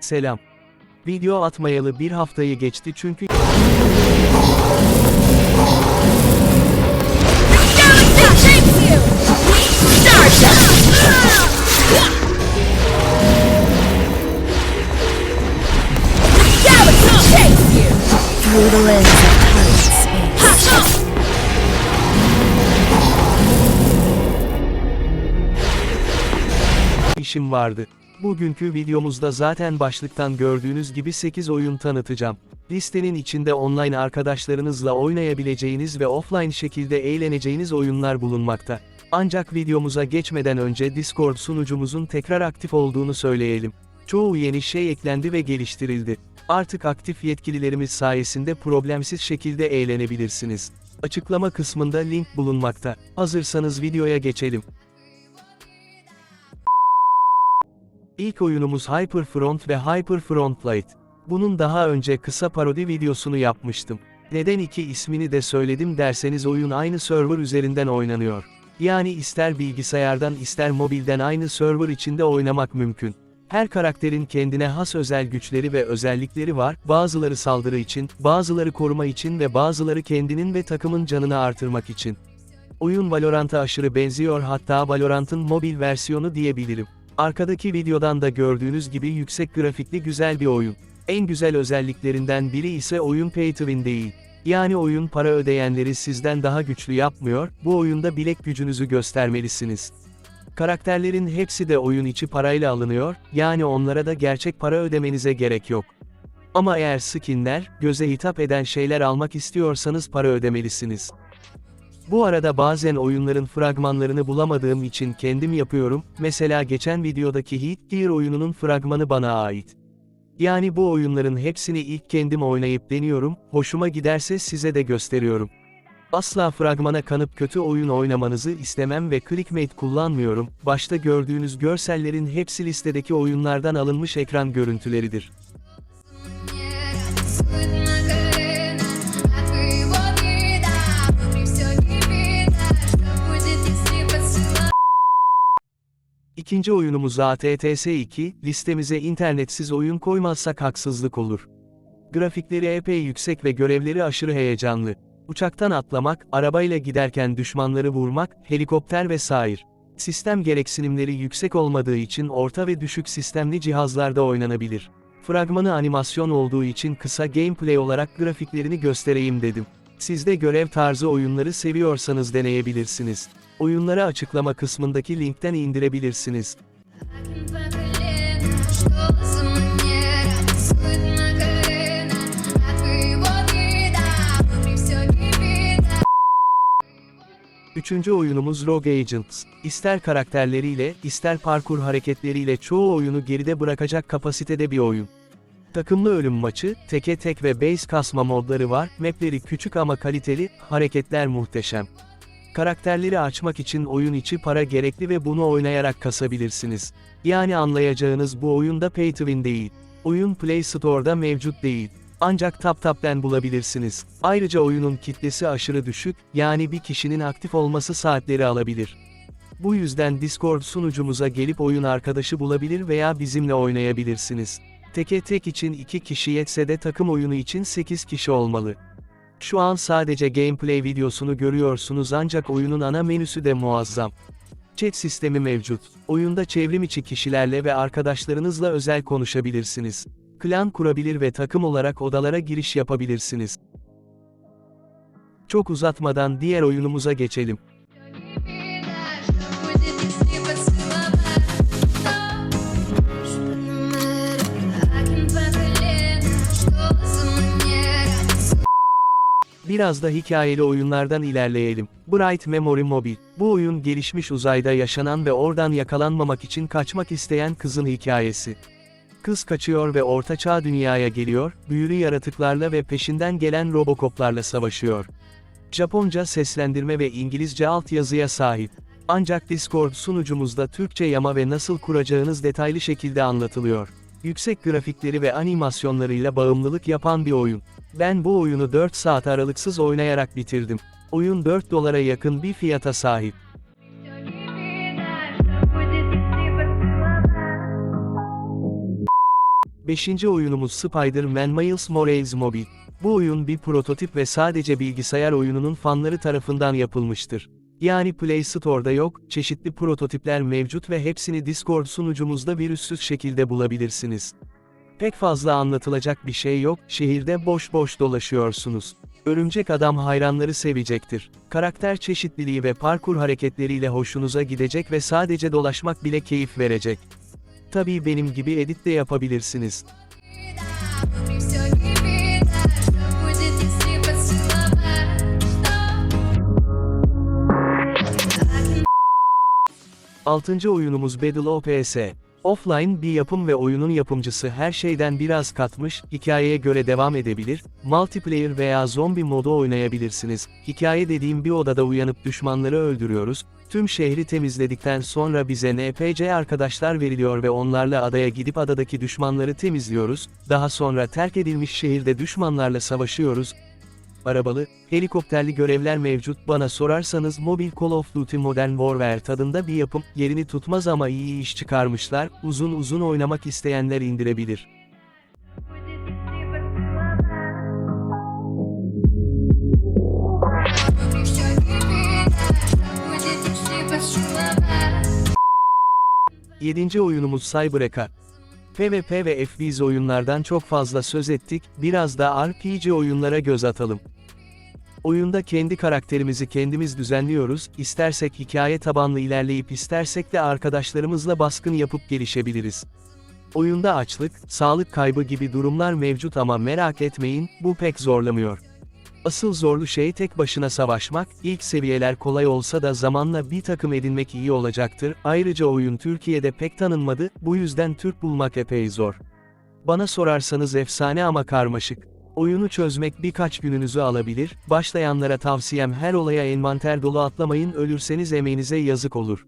Selam. Video atmayalı bir haftayı geçti çünkü işim vardı. Bugünkü videomuzda zaten başlıktan gördüğünüz gibi 8 oyun tanıtacağım. Listenin içinde online arkadaşlarınızla oynayabileceğiniz ve offline şekilde eğleneceğiniz oyunlar bulunmakta. Ancak videomuza geçmeden önce Discord sunucumuzun tekrar aktif olduğunu söyleyelim. Çoğu yeni şey eklendi ve geliştirildi. Artık aktif yetkililerimiz sayesinde problemsiz şekilde eğlenebilirsiniz. Açıklama kısmında link bulunmakta. Hazırsanız videoya geçelim. İlk oyunumuz Hyperfront ve Hyperfront Lite. Bunun daha önce kısa parodi videosunu yapmıştım. Neden iki ismini de söyledim derseniz oyun aynı server üzerinden oynanıyor. Yani ister bilgisayardan ister mobilden aynı server içinde oynamak mümkün. Her karakterin kendine has özel güçleri ve özellikleri var, bazıları saldırı için, bazıları koruma için ve bazıları kendinin ve takımın canını artırmak için. Oyun Valorant'a aşırı benziyor hatta Valorant'ın mobil versiyonu diyebilirim. Arkadaki videodan da gördüğünüz gibi yüksek grafikli güzel bir oyun. En güzel özelliklerinden biri ise oyun pay to win değil. Yani oyun para ödeyenleri sizden daha güçlü yapmıyor, bu oyunda bilek gücünüzü göstermelisiniz. Karakterlerin hepsi de oyun içi parayla alınıyor, yani onlara da gerçek para ödemenize gerek yok. Ama eğer skinler, göze hitap eden şeyler almak istiyorsanız para ödemelisiniz. Bu arada bazen oyunların fragmanlarını bulamadığım için kendim yapıyorum, mesela geçen videodaki Heat Gear oyununun fragmanı bana ait. Yani bu oyunların hepsini ilk kendim oynayıp deniyorum, hoşuma giderse size de gösteriyorum. Asla fragmana kanıp kötü oyun oynamanızı istemem ve clickbait kullanmıyorum, başta gördüğünüz görsellerin hepsi listedeki oyunlardan alınmış ekran görüntüleridir. İkinci oyunumuz ATTS2, listemize internetsiz oyun koymazsak haksızlık olur. Grafikleri epey yüksek ve görevleri aşırı heyecanlı. Uçaktan atlamak, arabayla giderken düşmanları vurmak, helikopter vesaire. Sistem gereksinimleri yüksek olmadığı için orta ve düşük sistemli cihazlarda oynanabilir. Fragmanı animasyon olduğu için kısa gameplay olarak grafiklerini göstereyim dedim. Siz de görev tarzı oyunları seviyorsanız deneyebilirsiniz. Oyunları açıklama kısmındaki linkten indirebilirsiniz. Üçüncü oyunumuz Rogue Agents. İster karakterleriyle, ister parkur hareketleriyle çoğu oyunu geride bırakacak kapasitede bir oyun. Takımlı ölüm maçı, teke tek ve base kasma modları var, mapleri küçük ama kaliteli, hareketler muhteşem. Karakterleri açmak için oyun içi para gerekli ve bunu oynayarak kasabilirsiniz. Yani anlayacağınız bu oyunda pay to win değil. Oyun Play Store'da mevcut değil. Ancak TapTap'ten bulabilirsiniz. Ayrıca oyunun kitlesi aşırı düşük, yani bir kişinin aktif olması saatleri alabilir. Bu yüzden Discord sunucumuza gelip oyun arkadaşı bulabilir veya bizimle oynayabilirsiniz. Teke tek için 2 kişi yetse de takım oyunu için 8 kişi olmalı. Şu an sadece gameplay videosunu görüyorsunuz ancak oyunun ana menüsü de muazzam. Chat sistemi mevcut. Oyunda çevrim içi kişilerle ve arkadaşlarınızla özel konuşabilirsiniz. Klan kurabilir ve takım olarak odalara giriş yapabilirsiniz. Çok uzatmadan diğer oyunumuza geçelim. Biraz da hikayeli oyunlardan ilerleyelim. Bright Memory Mobile. Bu oyun gelişmiş uzayda yaşanan ve oradan yakalanmamak için kaçmak isteyen kızın hikayesi. Kız kaçıyor ve ortaçağ dünyaya geliyor, büyülü yaratıklarla ve peşinden gelen robokoplarla savaşıyor. Japonca seslendirme ve İngilizce altyazıya sahip. Ancak Discord sunucumuzda Türkçe yama ve nasıl kuracağınız detaylı şekilde anlatılıyor. Yüksek grafikleri ve animasyonlarıyla bağımlılık yapan bir oyun. Ben bu oyunu 4 saat aralıksız oynayarak bitirdim. Oyun 4 dolara yakın bir fiyata sahip. Beşinci oyunumuz Spider-Man Miles Morales Mobile. Bu oyun bir prototip ve sadece bilgisayar oyununun fanları tarafından yapılmıştır. Yani Play Store'da yok, çeşitli prototipler mevcut ve hepsini Discord sunucumuzda virüssüz şekilde bulabilirsiniz. Pek fazla anlatılacak bir şey yok, şehirde boş boş dolaşıyorsunuz. Örümcek Adam hayranları sevecektir. Karakter çeşitliliği ve parkur hareketleriyle hoşunuza gidecek ve sadece dolaşmak bile keyif verecek. Tabii benim gibi edit de yapabilirsiniz. Altıncı oyunumuz Battle OPS. Offline bir yapım ve oyunun yapımcısı her şeyden biraz katmış, hikayeye göre devam edebilir, multiplayer veya zombi modu oynayabilirsiniz. Hikaye dediğim bir odada uyanıp düşmanları öldürüyoruz, tüm şehri temizledikten sonra bize NPC arkadaşlar veriliyor ve onlarla adaya gidip adadaki düşmanları temizliyoruz, daha sonra terk edilmiş şehirde düşmanlarla savaşıyoruz, arabalı, helikopterli görevler mevcut bana sorarsanız mobil Call of Duty Modern Warfare tadında bir yapım, yerini tutmaz ama iyi iş çıkarmışlar, uzun uzun oynamak isteyenler indirebilir. Yedinci oyunumuz Cybereka. PvP ve FPS oyunlardan çok fazla söz ettik, biraz da RPG oyunlara göz atalım. Oyunda kendi karakterimizi kendimiz düzenliyoruz, istersek hikaye tabanlı ilerleyip istersek de arkadaşlarımızla baskın yapıp gelişebiliriz. Oyunda açlık, sağlık kaybı gibi durumlar mevcut ama merak etmeyin, bu pek zorlamıyor. Asıl zorlu şey tek başına savaşmak, ilk seviyeler kolay olsa da zamanla bir takım edinmek iyi olacaktır, ayrıca oyun Türkiye'de pek tanınmadı, bu yüzden Türk bulmak epey zor. Bana sorarsanız efsane ama karmaşık. Oyunu çözmek birkaç gününüzü alabilir, başlayanlara tavsiyem her olaya envanter dolu atlamayın ölürseniz emeğinize yazık olur.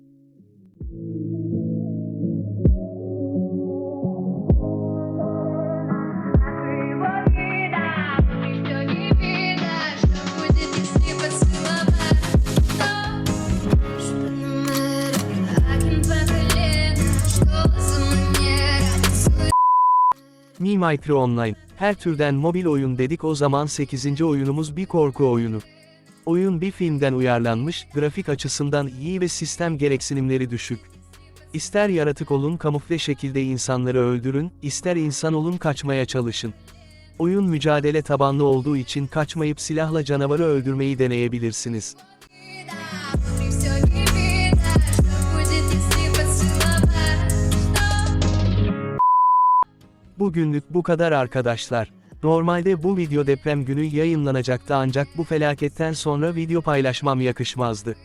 Micro Online. Her türden mobil oyun dedik o zaman 8. oyunumuz bir korku oyunu. Oyun bir filmden uyarlanmış, grafik açısından iyi ve sistem gereksinimleri düşük. İster yaratık olun kamufle şekilde insanları öldürün, ister insan olun kaçmaya çalışın. Oyun mücadele tabanlı olduğu için kaçmayıp silahla canavarı öldürmeyi deneyebilirsiniz. Bugünlük bu kadar arkadaşlar. Normalde bu video deprem günü yayınlanacaktı ancak bu felaketten sonra video paylaşmam yakışmazdı.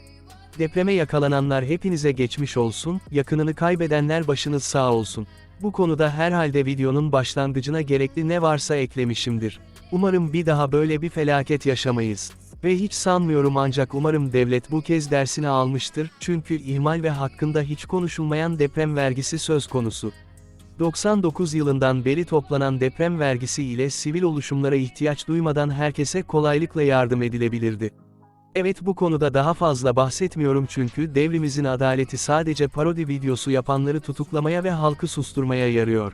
Depreme yakalananlar hepinize geçmiş olsun, yakınını kaybedenler başınız sağ olsun. Bu konuda herhalde videonun başlangıcına gerekli ne varsa eklemişimdir. Umarım bir daha böyle bir felaket yaşamayız. Ve hiç sanmıyorum ancak umarım devlet bu kez dersini almıştır, çünkü ihmal ve hakkında hiç konuşulmayan deprem vergisi söz konusu. 99 yılından beri toplanan deprem vergisi ile sivil oluşumlara ihtiyaç duymadan herkese kolaylıkla yardım edilebilirdi. Evet bu konuda daha fazla bahsetmiyorum çünkü devrimizin adaleti sadece parodi videosu yapanları tutuklamaya ve halkı susturmaya yarıyor.